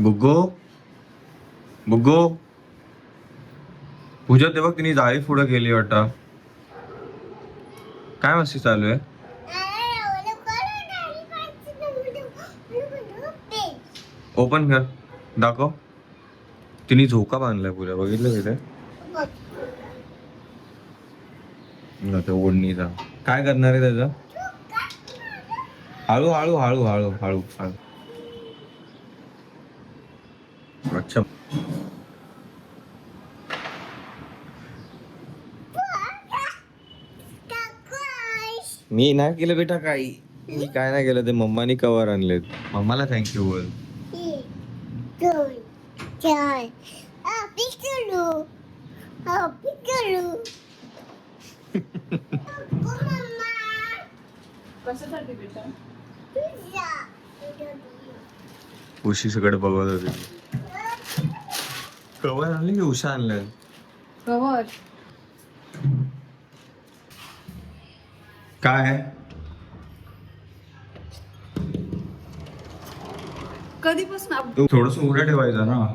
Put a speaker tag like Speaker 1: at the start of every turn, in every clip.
Speaker 1: बुग्गो बुग्गो पूजा ते बघ तिने जाळी पुढे गेली वाटतं काय मस्ती चालू आहे? ओपन कर. दाखव. तिने झोका बांधलाय पूजा बघितलं तिथे ओढणीचा काय करणार आहे त्याचा? हळू हळू हळू हळू हळू हळू. अच्छा. मी नाही केलं बेटा काही. मी काय नाही केलं ते मम्मानी कवर आणलेत. मम्माला थँक्यू बोल.
Speaker 2: बेटा?
Speaker 1: उशीकडे बघत होती. कवर आणले की उषा आणले
Speaker 2: कवर
Speaker 1: काय
Speaker 2: कधीपासून आप-
Speaker 1: तू थोडस उघडं ठेवायचं ना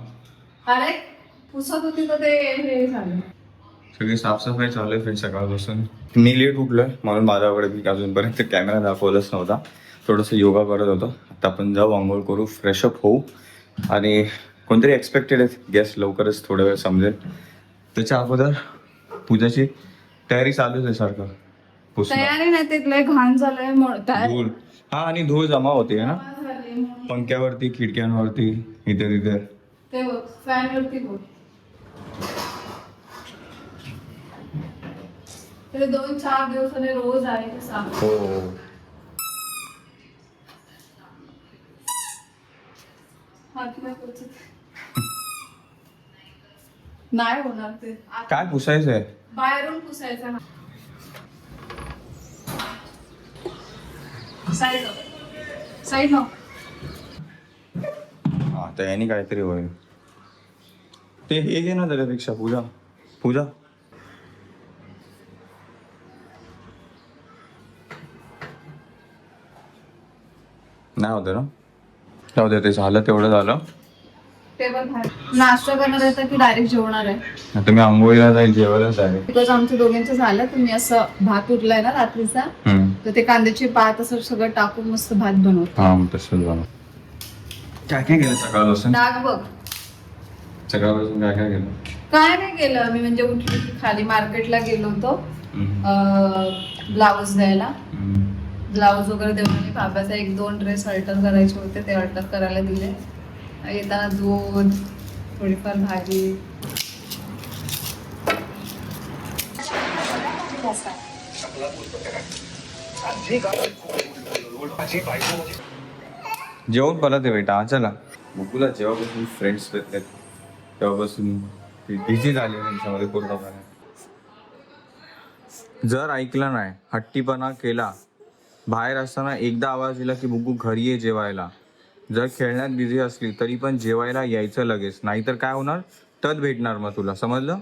Speaker 2: अरे पुसत होती तर ते हे झालं
Speaker 1: सगळी साफसफाई चालू आहे फ्रेंड सकाळपासून मी लेट उठलोय म्हणून माझ्याकडे मी अजूनपर्यंत कॅमेरा दाखवलाच नव्हता थोडंसं योगा करत होतो आता आपण जाऊ आंघोळ करू फ्रेशअप होऊ आणि कोणतरी एक्सपेक्टेड आहेत. गेस्ट लवकरच थोड्या वेळ समजेल. त्याच्या अगोदर पूजाची तयारी चालूच आहे सारखं. पुसणं.
Speaker 2: तयारी नाही ते लय घाण झालंय म्हणून तयार
Speaker 1: धूळ. हा आणि धूळ जमा होते ना. पंख्यावरती खिडक्यांवरती इथे तिथे
Speaker 2: ते बघ फॅन वरती बघ. ते दोन चार दिवसाने रोज आहे ते
Speaker 1: हो.
Speaker 2: हात नाही पोचत. नाही होणार ते.
Speaker 1: काय पुसायचं आहे
Speaker 2: बाहेरून पुसायचं ना साईड साईड न
Speaker 1: हा तर याने काहीतरी होईल. ते हे घे ना त्याच्यापेक्षा पूजा. पूजा. नाही होतं ना जाऊ दे ते झालं तेवढं झालं.
Speaker 2: टेबल बाहेर. नाश्ता करणार आहे तर की डायरेक्ट जेवणार आहे.
Speaker 1: आता मी आंघोळीला जाईल जेवायलाच आहे
Speaker 2: बिकॉज आमच्या दोघांचं झालं तुम्ही असं भात उरलाय ना रात्रीचा
Speaker 1: हम्म.
Speaker 2: तर ते कांद्याची पात असं सगळं टाकून मस्त भात बनवतो.
Speaker 1: हा मग तसंच झालं काय काय केलं? सकाळपासून
Speaker 2: डाग बघ.
Speaker 1: सकाळपासून काय काय केलं?
Speaker 2: काय नाही केलं मी म्हणजे उठली की खाली मार्केटला गेलो होतो.
Speaker 1: हम्म.
Speaker 2: ब्लाऊज द्यायला.
Speaker 1: हम्म.
Speaker 2: ब्लाऊज वगैरे देऊन आली. बाबाचा एक दोन ड्रेस अल्टर करायचे होते ते अल्टर करायला दिले. येताना दूध थोडीफार भाजी.
Speaker 1: जेवण परत आहे बेटा चला. मुकुला जेव्हापासून फ्रेंड्स भेटतात तेव्हापासून बिझी झाली त्यांच्यामध्ये पूर्णपणे. जर ऐकला नाही हट्टीपणा केला बाहेर असताना एकदा आवाज दिला की बुकू घरी ये जेवायला. जर खेळण्यात बिझी असली तरी पण जेवायला यायचं लगेच. नाहीतर काय होणार? तद भेटणार मग तुला. समजलं?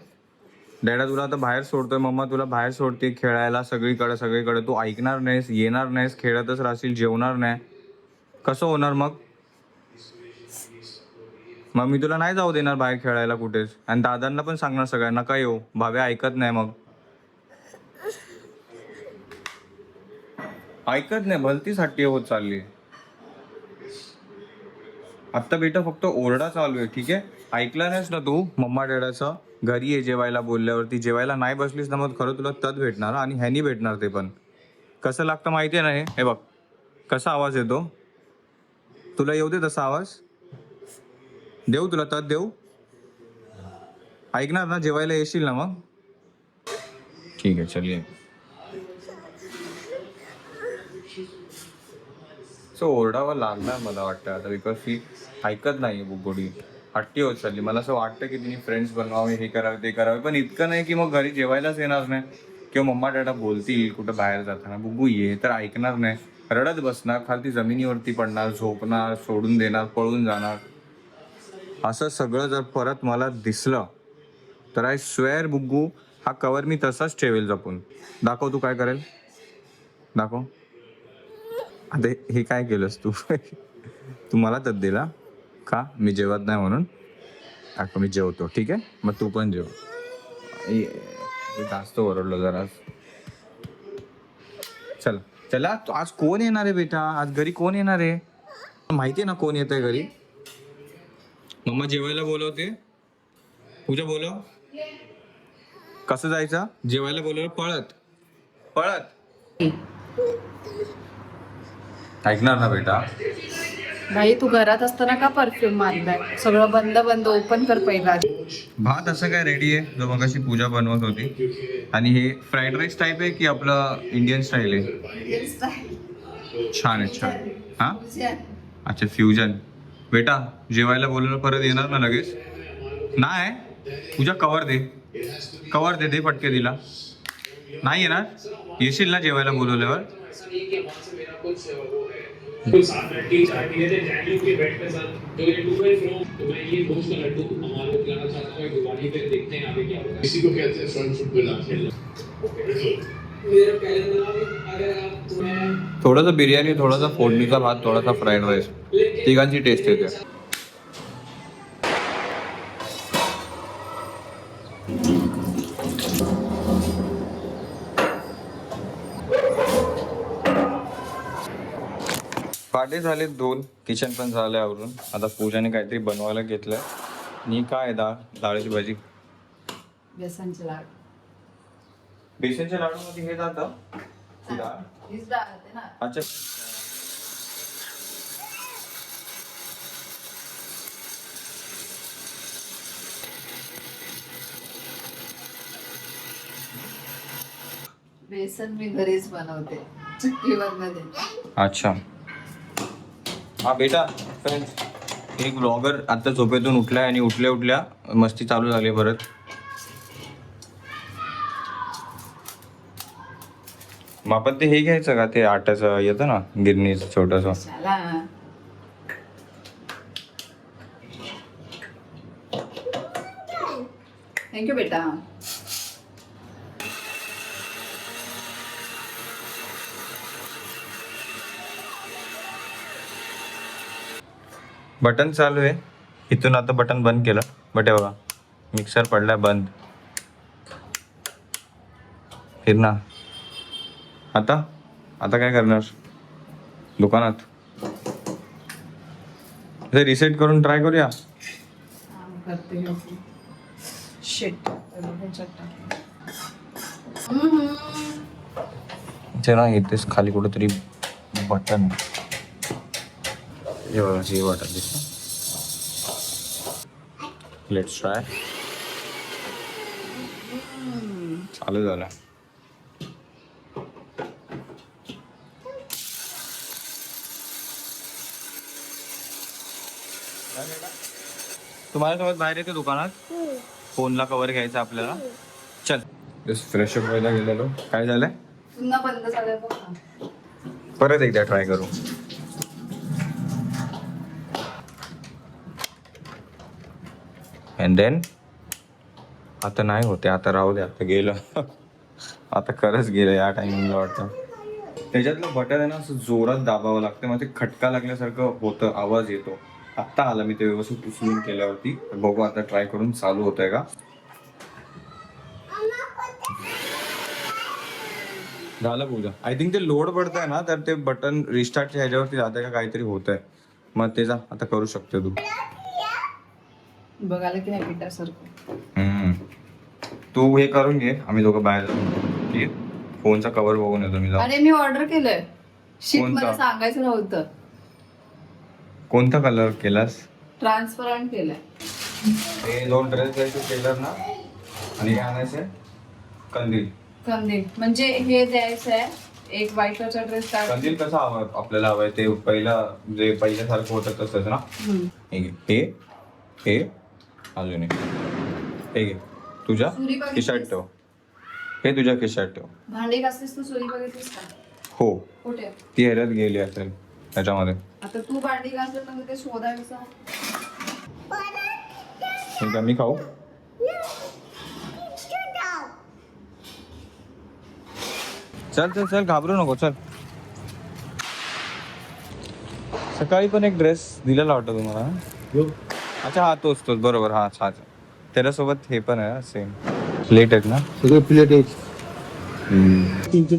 Speaker 1: डॅडा तुला आता बाहेर सोडतोय मम्मा तुला बाहेर सोडते खेळायला सगळीकडे सगळीकडे. तू ऐकणार नाहीस येणार नाहीस खेळतच राहशील जेवणार नाही. कसं होणार मग? मग मी तुला नाही जाऊ देणार बाहेर खेळायला कुठेच. आणि दादांना पण सांगणार सगळ्यांना काय येऊ. भावे ऐकत नाही मग. ऐकत नाही भलतीसाठी होत चालली. आत्ता बेटा फक्त ओरडा चालू आहे ठीक आहे? ऐकला नाहीस ना तू मम्मा डॅडाचं? घरी ये जेवायला बोलल्यावरती. जेवायला नाही बसलीस ना मग खरं तुला तद भेटणार आणि ह्यानी भेटणार ते पण. कसं लागतं माहिती आहे ना हे? हे बघ कसा आवाज येतो? तुला येऊ दे तसा आवाज? देऊ तुला तद देऊ? ऐकणार ना? जेवायला येशील ना मग? ठीक आहे चलिये सो ओरडावा लागणार मला वाटतं आता बिकॉज ती ऐकत नाही बुगोडी हट्टी होत चालली. मला असं वाटतं की तिने फ्रेंड्स बनवावे हे करावे ते करावे. पण इतकं नाही की मग घरी जेवायलाच येणार नाही. किंवा मम्मा डॅडा बोलतील कुठं बाहेर जाताना. बुबू ये तर ऐकणार नाही. रडत बसणार खालती जमिनीवरती पडणार झोपणार सोडून देणार पळून जाणार. असं सगळं जर परत मला दिसलं तर आय स्वेअर बुग्गू हा कवर मी तसाच ठेवेल जपून. दाखव तू काय करेल. दाखव. आता हे काय केलंस तू? तू मला तत दिला. का? मी जेवत नाही म्हणून. आता मी जेवतो ठीक आहे? मग तू पण जेव. जास्त ओरडलो जरा. चल चला. तू- आज कोण येणार आहे बेटा? आज घरी कोण येणार आहे? माहिती आहे ना कोण येत आहे घरी? मम्मा जेवायला बोलवते. पूजा बोलव. कसं जायचं? जेवायला बोलवलं पळत. पळत. ऐकणार ना बेटा?
Speaker 2: भाई तू घरात असताना का परफ्यूम मारलाय? सगळं बंद बंद ओपन कर पहिला.
Speaker 1: भात असं काय रेडी आहे? जो मग अशी पूजा बनवत होती. आणि हे फ्राईड राईस टाईप आहे की आपलं इंडियन स्टाईल आहे? छान आहे छान. हा? अच्छा फ्युजन बेटा जेवायला बोलवलं परत येणार ना लगेच? नाही. पूजा कवर दे. कवर दे दे पटके दिला. नाही येणार? येशील ना जेवायला बोलवल्यावर?
Speaker 3: तो सात लड़की चाहती है जैनू के बेड पे सर तो ये टू बाई फ्रो तो मैं ये दोस्त का लड्डू हमारे को खिलाना चाहता हूँ गुलानी पे देखते हैं आगे क्या होगा
Speaker 4: इसी को कहते हैं फ्रंट फुट गुलाब खेलना
Speaker 3: मेरा कैलेंडर में अगर आप तुम्हें
Speaker 1: थोडंसं बिर्याणी थोडासा फोडणीचा भात थोडासा फ्राईड राईस तिघांची टेस्ट येते पाटे झाले दोन. किचन पण झाले आवरून. आता पूजाने काहीतरी बनवायला घेतलंय. आणि काय डाळ डाळीची भाजी?
Speaker 2: बेसनचे लाडू
Speaker 1: बेसनच्या लाडू मध्ये हे जातं. ती डाळ.
Speaker 2: हीच डाळ होते ना.
Speaker 1: अच्छा.
Speaker 2: बेसन मी घरीच बनवते. चक्कीवर मध्ये.
Speaker 1: अच्छा. हा बेटा फ्रेंड्स एक ब्लॉगर आता झोपेतून उठलाय आणि उठल्या उठल्या मस्ती चालू झाली परत. मग आपण ते हे घ्यायचं का? ते आटाचं येतं ना गिरणीचं छोटस.
Speaker 2: थँक्यू बेटा.
Speaker 1: बटन चालू आहे. इथून आता बटन बंद केलं. बट हे बघा मिक्सर पडलाय बंद. फिर ना आता? आता काय करणार? दुकानात? रिसेट करून ट्राय करूया?
Speaker 2: करते शेट
Speaker 1: इथे ना इथेच खाली कुठेतरी बटन हे बटन दिसतं. लेट्स ट्राय चालू झालं. तू माझ्यासोबत बाहेर येते दुकानात? फोनला कवर घ्यायचा आपल्याला. चल. जस्ट फ्रेश अप व्हायला गेलेलो. काय झालंय?
Speaker 2: पुन्हा बंद झालं बघ. ना.
Speaker 1: परत एकदा ट्राय करू. अँड देन आता नाही होते आता राहू दे आता गेलं. आता खरंच गेलं या टायमिंगला वाटतं. त्याच्यातलं बटन आहे ना असं जोरात दाबावं लागतं. मग ते खटका लागल्यासारखं होतं आवाज येतो. आत्ता आला मी ते व्यवस्थित उचलून केल्यावरती. बघू आता ट्राय करून चालू होतंय का? झालं पूजा. आय थिंक ते लोड पडत आहे ना तर ते बटन रिस्टार्टच्या ह्याच्यावरती जाते का काहीतरी होत आहे मग ते जा आता करू शकते तू.
Speaker 2: बघायला की नाही पिठासारखं.
Speaker 1: हम्म. तू हे करून घे. आम्ही दोघं बाहेर जाऊ ठीक आहे? फोनचा कवर बघून येतो मी जाऊ
Speaker 2: अरे मी ऑर्डर केलंय. शीट
Speaker 1: कोणता?
Speaker 2: मला सांगायचं नव्हतं.
Speaker 1: कोणता कलर केलास?
Speaker 2: ट्रान्सपरंट केलंय.
Speaker 1: हे दोन ड्रेस द्यायचे टेलर ना आणि काय आणायचे कंदील.
Speaker 2: कंदील. म्हणजे हे द्यायचं आहे एक बायकोचा ड्रेस
Speaker 1: कंदील कसा हवा आपल्याला हवाय ते पहिला जे पहिल्यासारखं होतं तसंच ना? हे घे. हे हे अजून एक. हे घे. तुझ्या
Speaker 2: सुरी बघितलीस?
Speaker 1: खिशात ठेव. हे तुझ्या खिशात ठेव.
Speaker 2: भांडी घासलीस तू सुरी बघितलीस का?
Speaker 1: हो.
Speaker 2: कुठे?
Speaker 1: ती ह्याच्यात गेली असेल त्याच्यामध्ये.
Speaker 2: आता तू भांडी घासलं तर ते शोधायचं.
Speaker 1: ठीक आहे मी खाऊ? चल चल चल घाबरू नको चल. सकाळी पण एक ड्रेस दिलेला वाटतं तुम्हाला अच्छा हा तोच तोच. बरोबर हा छान त्याच्यासोबत हे पण आहे सेम प्लेट आहेत ना?
Speaker 5: सगळे प्लेट आहेत. तीनशे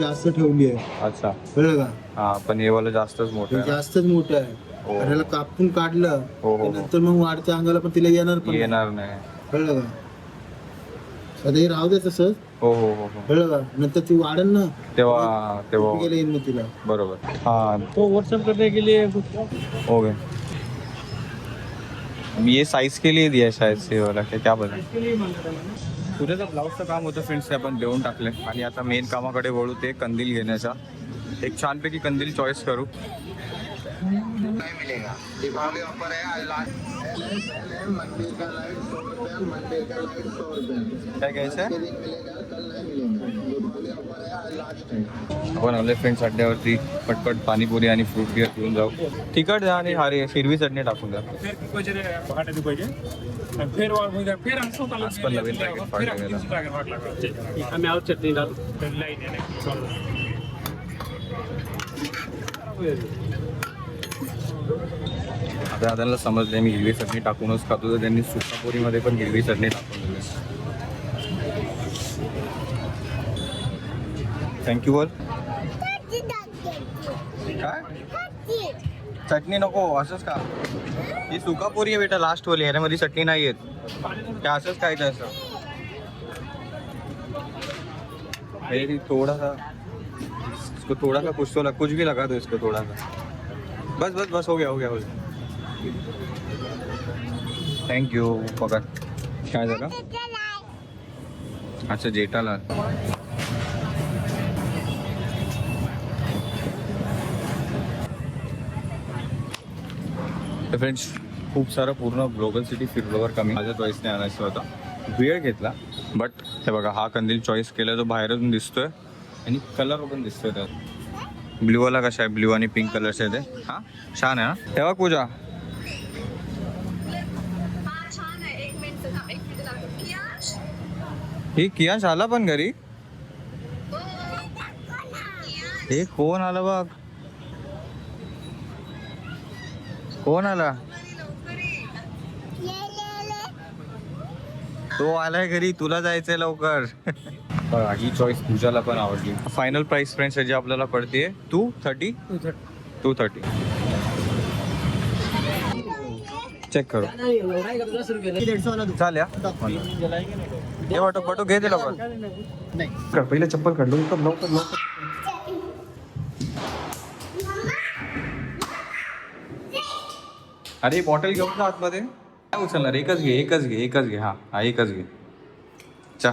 Speaker 5: जास्त ठेवली आहे.
Speaker 1: अच्छा.
Speaker 5: कळलं का?
Speaker 1: हा पण हे वाला जास्तच मोठं
Speaker 5: हे
Speaker 1: आहे ना.
Speaker 5: जास्तच मोठं आहे.
Speaker 1: हो.
Speaker 5: आणि याला कापून काढलं
Speaker 1: हो, हो,
Speaker 5: की नंतर मग वाढत्या अंगाला पण तिला येणार पण नाही.
Speaker 1: येणार नाही.
Speaker 5: कळलं का? आता हे राहू दे तसंच
Speaker 1: हो हो हो हो.
Speaker 5: कळलं का? नंतर ती वाढेल ना?
Speaker 1: तेव्हा तेव्हा
Speaker 5: गेलं येईल मग तिला.
Speaker 1: बरोबर. हाँ.
Speaker 6: तो व्हाट्सएप करने के लिए कुछ
Speaker 1: ये साइज के लिए दिया शायद से वाला क्या क्या बना पुढेचं ब्लाऊजचं काम होतं फ्रेंड्स ते आपण देऊन टाकले आणि आता मेन कामाकडे वळू ते कंदील घेण्याचा एक छानपैकी कंदील चॉईस करू. काय घ्यायचं आहे आपण आले फ्रेंड्स अड्ड्यावरती पटपट पाणीपुरी आणि फ्रूट बिअर घेऊन जाऊ। तिखट द्या आणि हारी हिरवी चटणी टाकून द्या
Speaker 6: फिर पाहिजे फिर फिर
Speaker 1: आज नवीन.
Speaker 6: आम्ही आहोत चटणी घालू लाईन
Speaker 1: आता दादांना समजलं मी हिरवी चटणी टाकूनच खातो तर त्यांनी सुकापोरीमध्ये पण हिरवी चटणी टाकून दिली. थँक्यू बोल काय? चटणी नको असंच का ही सुकापोरी आहे बेटा लास्ट वाली ह्याच्यामध्ये चटणी नाही येत. त्या असंच काय ते असं. हे थोड़ा सा इसको थोड़ा सा कुछ तो लग कुछ भी लगा दो इसको थोड़ा सा बस बस बस हो गया हो गया हो गया। थँक्यू पकड काय झालं? अच्छा जेठाला तर फ्रेंड्स खूप सारं पूर्ण ग्लोबल सिटी फिरलोवर कमी. माझ्या चॉईसने आणायचं होता. वेळ घेतला बट हे बघा हा कंदील चॉईस केला जो बाहेरून दिसतोय. आणि कलर पण दिसतोय त्यात. ब्ल्यूवाला कसा आहे ब्ल्यू आणि पिंक कलरचे ते हा छान आहे ना? तेव्हा पूजा.
Speaker 2: हा
Speaker 1: ही कियाश आला पण घरी हे कोण आलं बघ कोण आला? तो आलाय घरी तुला जायचंय लवकर. ही चॉईस पूजाला पण आवडली. फायनल प्राइस फ्रेंड्स जी आपल्याला पडते two thirty two thirty check करू. चाल या. हे वाटो पटो घे लवकर कर, पहिले चप्पल काढ लवकर लवकर लवकर. अरे बॉटल घेऊन जा आतमध्ये. काय उचलणार? एकच घे एकच घे एकच घे. हा हा एकच घे. चा.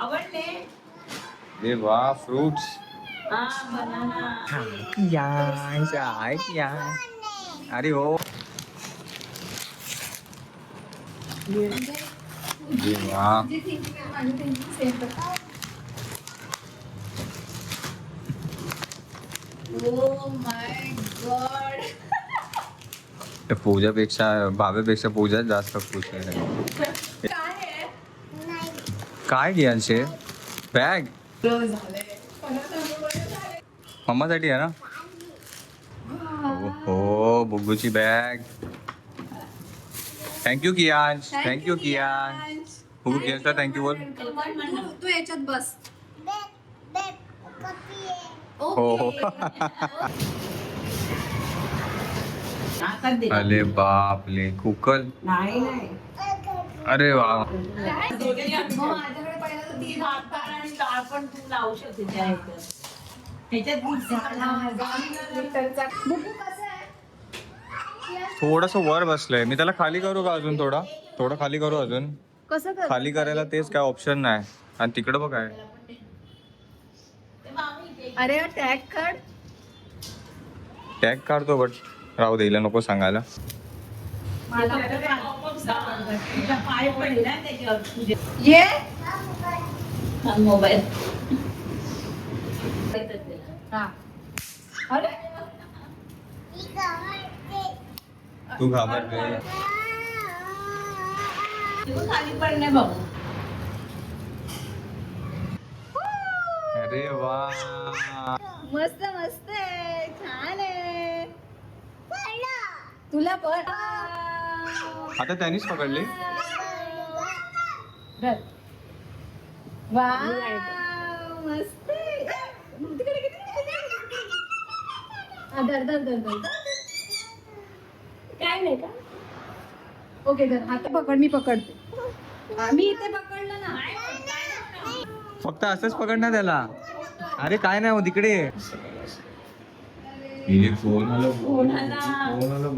Speaker 2: आवडले
Speaker 1: रे वा फ्रुट्स
Speaker 2: हा बनाना
Speaker 1: कियाश हाय कियाश अरे हो रे वा
Speaker 2: जी thinking आहे माझी thinking same आहे. Oh my God.
Speaker 1: त्या पूजापेक्षा भावेपेक्षा पूजा जास्त खुश आहे
Speaker 2: काय आहे?
Speaker 1: काय घ्यायचे बॅग. मम्मासाठी आहे ना? हो बुग्गूची bag. Thank you Kiyan. Thank you Kiyan. Buggu कियानचा thank you बोल.
Speaker 2: तू- याच्यात बस.
Speaker 1: हो. हो. अरे बापले कुकल.
Speaker 2: नाही नाही.
Speaker 1: अरे वा. थोडस वर बसलंय. मी त्याला खाली करू का अजून थोडा? थोडं खाली करू अजून.
Speaker 2: कसं कर
Speaker 1: खाली करायला तेच काय ऑप्शन नाही. आणि तिकडं बघ काय.
Speaker 2: अरे टॅग काढ.
Speaker 1: टॅग काढतो बट राहू दे हिला नको सांगायला.
Speaker 2: ये.
Speaker 7: मोबाईल
Speaker 2: हा. अरे.
Speaker 1: तू घाबरते.
Speaker 7: खाली पडणे बाबू
Speaker 1: अरे वा.
Speaker 2: मस्त मस्त आहे. छान आहे. तुला पण.
Speaker 1: आता त्यांनीच पकडले.
Speaker 2: काय नाही का? ओके धर. आता पकड मी पकडते. मी इथे पकडलं ना.
Speaker 1: फक्त असंच पकड ना त्याला. अरे काय नाही हो तिकडे. फोन आला फोन आला.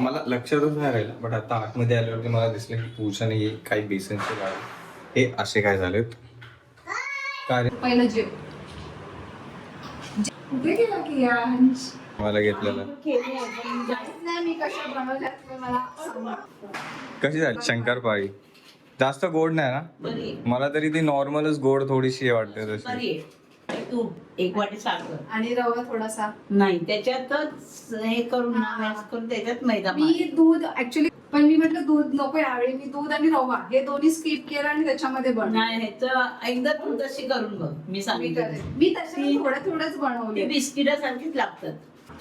Speaker 1: मला लक्षातच नाही राहिलं बट आता आतमध्ये आल्यावरती मला दिसलं की पूजाने हे काही बेसनचे लाडू हे असे काय झालेत?
Speaker 2: पहिलं जे-?
Speaker 1: मला घेतलेलं.
Speaker 2: नाही मी कशा बनवल्या ते मला सांगा.
Speaker 1: कशी झाली? शंकरपाळी. जास्त गोड नाही ना? मला तरी ती नॉर्मलच गोड थोडीशी वाटते तशी.
Speaker 7: तूप एक वाटी साखर.
Speaker 2: आणि रवा थोडासा.
Speaker 7: नाही त्याच्यातच हे करून ना मॅश करून त्याच्यात मैदा.
Speaker 2: मी दूध ऍक्च्युली पण मी म्हटलं दूध नको यावेळी. मी दूध आणि रवा हे दोन्ही स्किप केलं आणि त्याच्यामध्ये बनव
Speaker 7: नाही ह्याचं एकदा तू तशी करून बघ. मी सांगितलं
Speaker 2: मी त्याच्यात थोडं थोडंच
Speaker 7: ते
Speaker 2: बनवले
Speaker 7: बिस्किटासारखीच लागतात.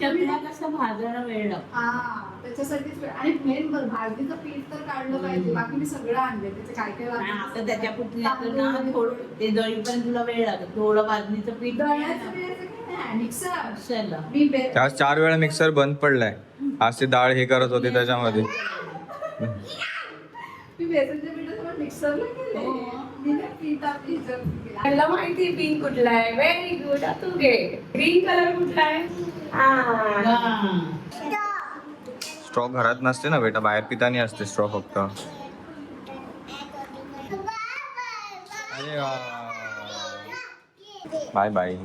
Speaker 7: कसं भाजणं वेळ लागतो.
Speaker 2: हा त्याच्यासाठीच वेळ- आणि मेन भाजीचं पीठ तर काढलं पाहिजे. बाकी मी सगळं आणले त्याचे काय काय
Speaker 7: आणि
Speaker 2: लागतं.
Speaker 7: आता त्याच्या ना थोडं ते दळीपर्यंत तुला वेळ लागतो थोडं भाजणीचं पीठ.
Speaker 2: दळण्याचं बिळाचं काही नाही, मिक्सर.
Speaker 7: मिक्सरला.
Speaker 2: मी बे-
Speaker 1: आज चार वेळा मिक्सर बंद पडलाय. आज ते डाळ हे करत होते त्याच्यामध्ये.
Speaker 2: मी बेसनच्या पिठासोबत मिक्सरला केले मी नाही पीठ आपली ह्याच्यात केलं. मला माहिती पिंक कुठला आहे. व्हेरी गुड तू घे. ग्रीन कलर कुठला आहे?
Speaker 7: हा.
Speaker 1: स्ट्रॉ घरात नसते ना बेटा बाहेर पितानी असते स्ट्रॉ फक्त. बाय बाय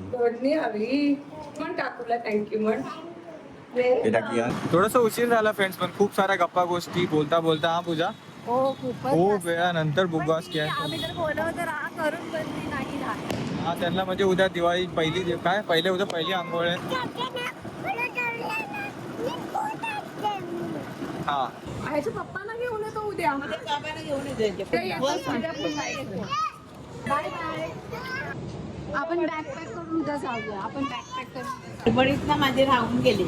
Speaker 1: थोडस उशीर झाला फ्रेंड्स पण खूप साऱ्या गप्पा गोष्टी बोलता बोलता हा पूजा?
Speaker 2: हो
Speaker 1: खूप वेळानंतर बुगवास किया.
Speaker 2: आम्ही तर बोलवलं तर हा करून पण ती नाही राहत.
Speaker 1: हा त्यांना म्हणजे उद्या दिवाळी पहिली काय? पहिले उद्या पहिली आंघोळ आहे. हा.
Speaker 2: ह्याच्या पप्पांना घेऊन येतो उद्या. ते येतात पुन्हा येतो. आपण बॅकपॅक करून उद्या जाऊया. आपण बॅकपॅक करून
Speaker 7: गडबडीत ना माझे राहून गेले.